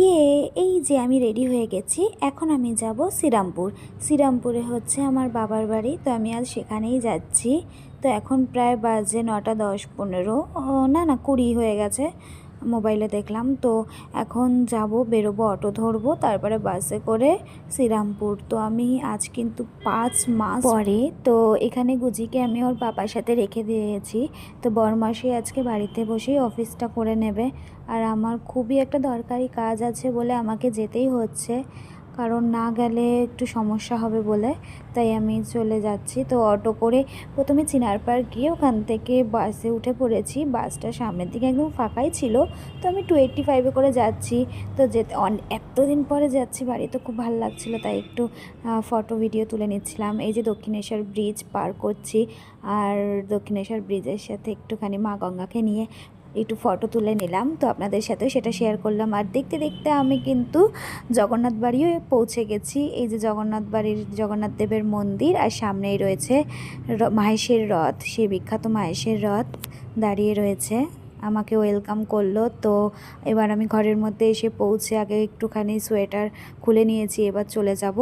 ইয়ে এই যে আমি রেডি হয়ে গেছি, এখন আমি যাব শ্রীরামপুর। শ্রীরামপুরে হচ্ছে আমার বাবার বাড়ি, তো আমি আজ সেখানেই যাচ্ছি। তো এখন প্রায় বাজে নটা দশ পনেরো না না, কুড়ি হয়ে গেছে। মোবাইলে দেখলাম। তো এখন যাব, বেরোবো, অটো ধরবো, তারপরে বাসে করে শ্রীরামপুর। তো আমি আজ কিন্তু পাঁচ মাস পরে, তো এখানে গুজিকে আমি ওর বাবার সাথে রেখে দিয়েছি। তো বরমাসি আজকে বাড়িতে বসেই অফিসটা করে নেবে। আর আমার খুবই একটা দরকারি কাজ আছে বলে আমাকে যেতেই হচ্ছে। কারণ না গেলে একটু সমস্যা হবে বলে, তাই আমি চলে যাচ্ছি। তো অটো করে প্রথমে চিনার পার্ক গিয়ে ওখান থেকে বাসে উঠে পড়েছি। বাসটা সামনের দিকে একদম ফাঁকাই ছিল। তো আমি টু এইট্টি ফাইভে করে যাচ্ছি। তো যেতে এতদিন পরে যাচ্ছি, বাড়ি তো খুব ভালো লাগছিল, তাই একটু ফটো ভিডিও তুলে নিচ্ছিলাম। এই যে দক্ষিণেশ্বর ব্রিজ পার করছি, আর দক্ষিণেশ্বর ব্রিজের সাথে একটুখানি মা গঙ্গাকে নিয়ে একটু ফটো তুলে নিলাম। তো আপনাদের সাথেও সেটা শেয়ার করলাম। আর দেখতে দেখতে আমি কিন্তু জগন্নাথ বাড়িও পৌঁছে গেছি। এই যে জগন্নাথ বাড়ির, জগন্নাথ দেবের মন্দির আর সামনেই রয়েছে মাহেশের রথ। সেই বিখ্যাত মাহেশের রথ দাঁড়িয়ে রয়েছে। আমাকে ওয়েলকাম করল। তো এবার আমি ঘরের মধ্যে এসে পৌঁছে আগে একটুখানি সোয়েটার খুলে নিয়েছি, এবার চলে যাব।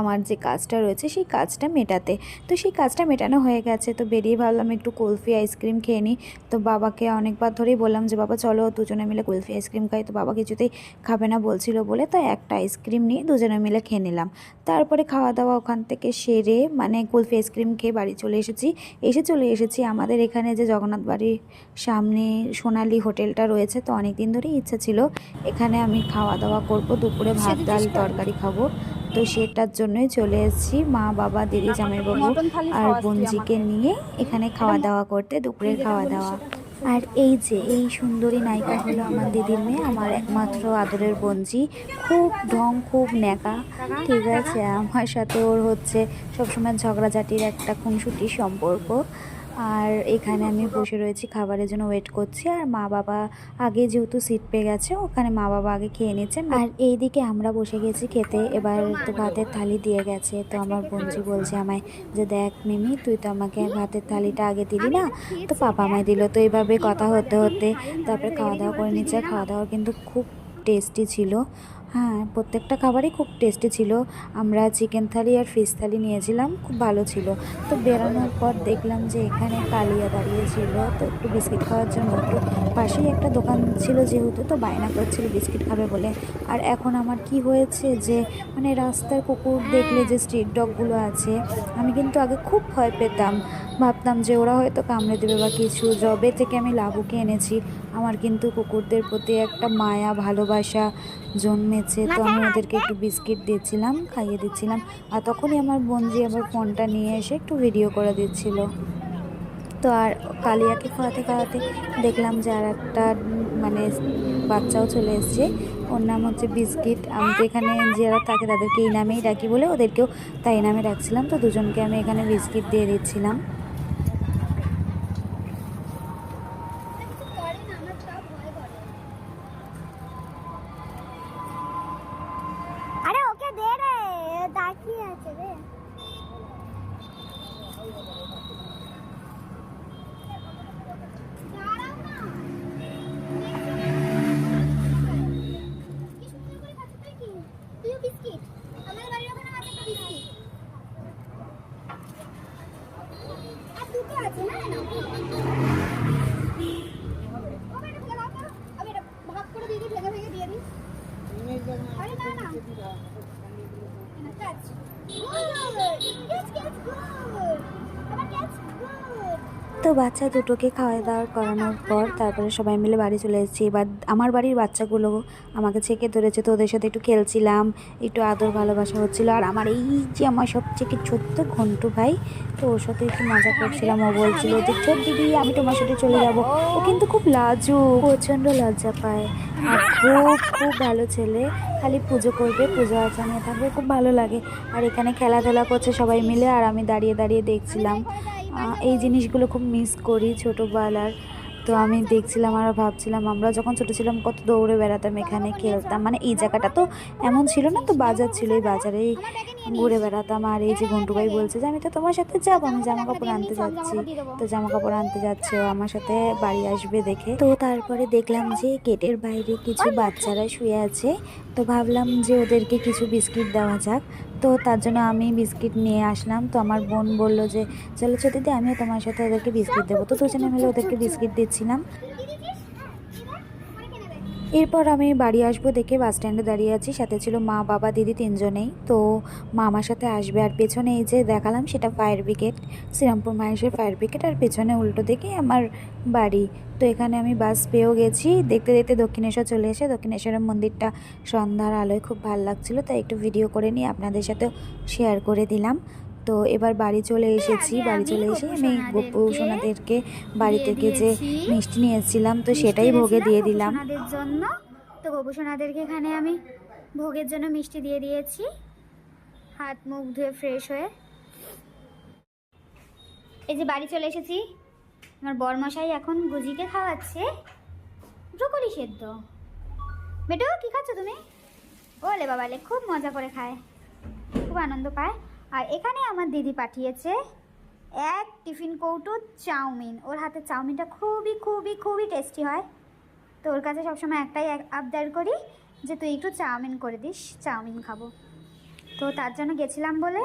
আমার যে কাজটা রয়েছে সেই কাজটা মেটাতে। তো সেই কাজটা মেটানো হয়ে গেছে। তো বেরিয়ে ভাবলাম একটু কুলফি আইসক্রিম খেয়ে নিই। তো বাবাকে অনেকবার ধরেই বললাম যে বাবা চলো দুজনে মিলে কুলফি আইসক্রিম খাই। তো বাবা কিছুতেই খাবে না বলছিল বলে তো একটা আইসক্রিম নিয়ে দুজনে মিলে খেয়ে নিলাম। তারপরে খাওয়া দাওয়া ওখান থেকে সেরে মানে কুলফি আইসক্রিম খেয়ে বাড়ি চলে এসেছি। এসে চলে এসেছি আমাদের এখানে যে জগন্নাথ বাড়ির সামনে সোনালি হোটেলটা রয়েছে। তো অনেক দিন ধরেই ইচ্ছা ছিল এখানে আমি খাওয়া দাওয়া করব। দুপুরে ভাত ডাল তরকারি খাব। তো সেটার জন্যই চলে এসেছি মা বাবা দিদি জামাইবাবু মটন থালি আর বঞ্জিকে নিয়ে এখানে খাওয়া দাওয়া করতে দুপুরের খাওয়া দাওয়া। আর এই যে এই সুন্দরী নায়িকা হলো আমার দিদির মেয়ে আমার একমাত্র আদরের বঞ্জি। খুব ঢং খুব ন্যাকা ঠিক আছে? আমার সাথে ওর হচ্ছে সবসময় ঝগড়াঝাটির একটা খুনসুটির সম্পর্ক। আর এখানে আমি বসে রয়েছি, খাবারের জন্য ওয়েট করছি। আর মা বাবা আগে যেহেতু সিট পেয়ে গেছে, ওখানে মা বাবা আগে খেয়ে নিচ্ছেন আর এইদিকে আমরা বসে গেছি খেতে, এবার তো ভাতের থালি দিয়ে গেছে। তো আমার বঞ্জি বলছে আমায় যে, দেখ মিমি, তুই তো আমাকে ভাতের থালিটা আগে দিলি না? তো পাপা আমায় দিল। তো এইভাবে কথা হতে হতে তারপরে খাওয়া দাওয়া করে নিচ্ছে। খাওয়া দাওয়া কিন্তু খুব টেস্টি ছিল। হ্যাঁ প্রত্যেকটা খাবারই খুব টেস্টি ছিল। আমরা চিকেন থালি আর ফিশ থালি নিয়েছিলাম, খুব ভালো ছিল। তো বেরোনোর পর দেখলাম যে এখানে কালিয়া দাঁড়িয়েছিল তো একটু বিস্কিট খাওয়ার জন্য। একটু পাশেই একটা দোকান ছিল যেহেতু, তো বায়না করছিল বিস্কিট খাবে বলে। আর এখন আমার কি হয়েছে যে মানে রাস্তার কুকুর দেখলে যে স্ট্রিট ডগগুলো আছে, আমি কিন্তু আগে খুব ভয় পেতাম। ভাবতাম যে ওরা হয়তো কামড়ে দেবে বা কিছু জবে থেকে আমি লাবুকে এনেছি। আমার কিন্তু কুকুরদের প্রতি একটা মায়া, ভালোবাসা জন্মেছে তো আমি ওদেরকে একটু বিস্কিট দিচ্ছিলাম খাইয়ে দিচ্ছিলাম। আর তখনই আমার বঞ্জি আবার ফোনটা নিয়ে এসে একটু ভিডিও করে দিচ্ছিল। তো আর কালিয়াকে খাওয়াতে খাওয়াতে দেখলাম যে আর একটা মানে বাচ্চাও চলে এসছে। ওর নাম হচ্ছে বিস্কিট। আমি তো এখানে যারা থাকে তাদেরকে এই নামেই ডাকি বলে ওদেরকেও তাই নামে ডাকছিলাম। তো দুজনকে আমি এখানে বিস্কিট দিয়ে দিচ্ছিলাম। 都多少钱卖呢？তো বাচ্চা দুটোকে খাওয়া দাওয়া করানোর পর তারপরে সবাই মিলে বাড়ি চলে এসেছি। এবার আমার বাড়ির বাচ্চাগুলো আমাকে ছেঁকে ধরেছে, তো ওদের সাথে একটু খেলছিলাম, একটু আদর ভালোবাসা হচ্ছিল। আর আমার এই যে আমার সবথেকে ছোট্ট ঘন্টু ভাই, তো ওর সাথে একটু মজা করছিলাম। ও বলছিল যে ছোট দিদি, আমি তোমার সাথে চলে যাব। ও কিন্তু খুব লাজু প্রচণ্ড লজ্জা পায়। আর খুব খুব ভালো ছেলে। খালি পুজো করবে, পুজো আর্চা নিয়ে থাকবে, খুব ভালো লাগে। আর এখানে খেলাধুলা করছে সবাই মিলে, আর আমি দাঁড়িয়ে দাঁড়িয়ে দেখছিলাম। এই জিনিসগুলো খুব মিস করি ছোটোবেলার। তো আমি দেখছিলাম আর ভাবছিলাম, আমরা যখন ছোটো ছিলাম কত দৌড়ে বেড়াতাম, এখানে খেলতাম। মানে এই জায়গাটা তো এমন ছিল না, তো বাজার ছিল, এই বাজারেই ঘুরে বেড়াতাম। আর এই যে ভাই বলছে যে, আমি তো তোমার সাথে যাব, আমি জামা কাপড় আনতে যাচ্ছি। তো জামা কাপড় আনতে যাচ্ছে আমার সাথে বাড়ি আসবে দেখে। তো তারপরে দেখলাম যে গেটের বাইরে কিছু বাচ্চারা শুয়ে আছে। তো ভাবলাম যে ওদেরকে কিছু বিস্কিট দেওয়া যাক। তো তার জন্য আমি বিস্কিট নিয়ে আসলাম। তো আমার বোন বলল যে, চলো ছোটিতে আমিও তোমার সাথে ওদেরকে বিস্কিট দেবো। তো দুজনে মিলে ওদেরকে বিস্কিট দিচ্ছিলাম। এরপর আমি বাড়ি আসব দেখে বাস স্ট্যান্ডে দাঁড়িয়ে আছি, সাথে ছিল মা, বাবা, দিদি তিনজনেই। তো মা আমার সাথে আসবে আর পেছনে এই যে দেখালাম সেটা ফায়ার ব্রিগেড, শ্রীরামপুর মাহেশের ফায়ার ব্রিগেড আর পেছনে উল্টো দিকে আমার বাড়ি। তো এখানে আমি বাস পেয়েও গেছি, দেখতে দেখতে দক্ষিণেশ্বর চলে এসে দক্ষিণেশ্বরের মন্দিরটা সন্ধ্যার আলোয় খুব ভালো লাগছিল, তাই একটু ভিডিও করে নিয়ে আপনাদের সাথেও শেয়ার করে দিলাম। তো এবার বাড়ি চলে এসেছি। বাড়ি চলে এসে আমি গোপু সোনাদেরকে বাড়ি থেকে যে মিষ্টি নিয়ে এসেছিলাম তো সেটাই ভোগে দিয়ে দিলাম। জন্য। তো গোপুসোনাদেরকে এখানে আমি ভোগের জন্য মিষ্টি দিয়ে দিয়েছি। হাত মুখ ধুয়ে ফ্রেশ হয়ে। এই যে বাড়ি চলে এসেছি। আমার বরমশাই এখন গুজিকে খাওয়াচ্ছে। ব্রোকলি সেদ্ধ। বেটো কি খাচ্ছ তুমি? ওলে বাবালে খুব মজা করে খায়। খুব আনন্দ পায়। আর এখানে আমার দিদি পাঠিয়েছে এক টিফিন কৌটো চাউমিন। ওর হাতে চাউমিনটা খুবই খুবই খুবই টেস্টি হয়। তো ওর কাছে সবসময় একটাই এক- আবদার করি যে তুই একটু চাউমিন করে দিস, চাউমিন খাব। তো তার জন্য গেছিলাম বলে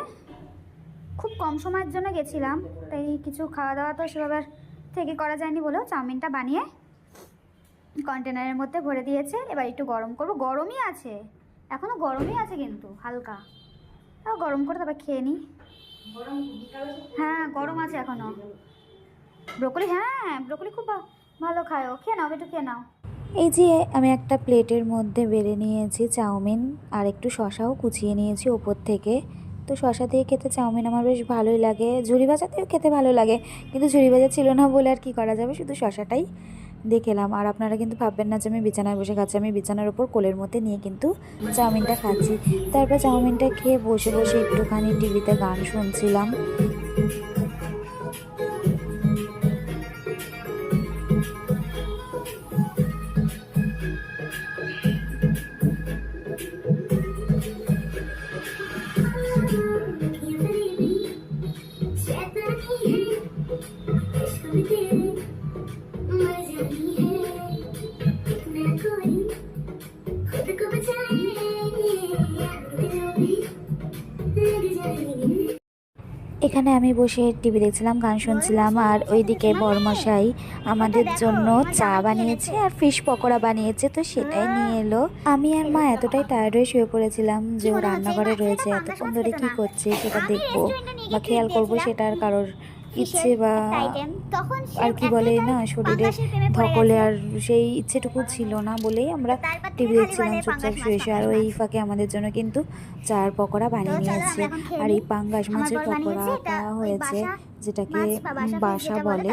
খুব কম সময়ের জন্য গেছিলাম, তাই কিছু খাওয়া দাওয়া তো সেভাবে থেকে করা যায়নি বলেও চাউমিনটা বানিয়ে কন্টেনারের মধ্যে ভরে দিয়েছে। এবার একটু গরম করব। গরমই আছে এখনও গরমই আছে কিন্তু, হালকা। গরম করে তারপর খেয়ে নিই হ্যাঁ গরম আছে এখনও। ব্রোকলি হ্যাঁ ব্রোকলি খুব ভালো খায় ও। খেয়ে নাও একটু খেয়ে নাও। এই যে আমি একটা প্লেটের মধ্যে বেড়ে নিয়েছি চাউমিন আর একটু শশাও কুচিয়ে নিয়েছি ওপর থেকে। তো শশা দিয়ে খেতে চাউমিন আমার বেশ ভালোই লাগে। ঝুড়ি ভাজাতেও খেতে ভালো লাগে। কিন্তু ঝুড়ি ভাজা ছিল না বলে আর কি করা যাবে? শুধু শশাটাই। দেখলাম আর আপনারা কিন্তু ভাববেন না যে আমি বিছানায় বসে খাচ্ছি। আমি বিছানার ওপর কোলের মধ্যে নিয়ে কিন্তু চাউমিনটা খাচ্ছি। তারপর চাউমিনটা খেয়ে বসে বসে একটুখানি টিভিতে গান শুনছিলাম। এখানে আমি বসে টিভি দেখছিলাম, গান শুনছিলাম আর ওইদিকে বরমশাই আমাদের জন্য চা বানিয়েছে আর ফিশ পকোড়া বানিয়েছে, তো সেটাই নিয়ে এলো। আমি আর মা এতটাই টায়ার্ড হয়ে শুয়ে পড়েছিলাম যে ও রান্নাঘরে রয়েছে, এতক্ষণ ধরে কী করছে সেটা দেখব বা খেয়াল করব সেটার কারোর ইচ্ছে বা আর কি বলে না শরীরে ধকলে আর সেই ইচ্ছেটুকু ছিল না বলেই আমরা টিভি দেখছিলাম চুপচাপ শুয়ে শুয়ে। আর ওই ফাঁকে আমাদের জন্য কিন্তু চার পকোড়া বানিয়ে নিয়েছে। আর এই পাঙ্গাস মাছের পকোড়াটা হয়েছে। যেটাকে বাসা বলে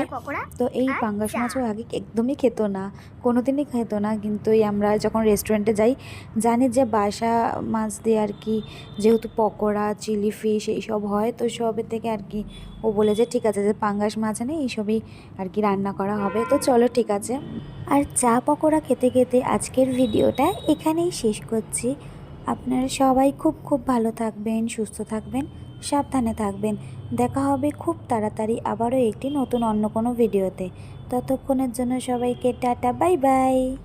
তো এই পাঙ্গাস মাছও আগে একদমই খেত না কোনো দিনই খেত না। কিন্তু এই আমরা যখন রেস্টুরেন্টে যাই জানি যে বাসা মাছ দিয়ে আর কি যেহেতু পকোড়া চিলি ফিশ এইসব হয় তো সবের থেকে আর কি ও বলে যে ঠিক আছে যে পাঙ্গাস মাছ নেই এইসবই আর কি রান্না করা হবে। তো চলো ঠিক আছে। আর চা পকোড়া খেতে খেতে আজকের ভিডিওটা এখানেই শেষ করছি। আপনারা সবাই খুব খুব ভালো থাকবেন সুস্থ থাকবেন। সাবধানে থাকবেন। দেখা হবে খুব তাড়াতাড়ি আবারও একটি নতুন অন্য কোনো ভিডিওতে। ততক্ষণের জন্য সবাইকে টাটা, বাই বাই।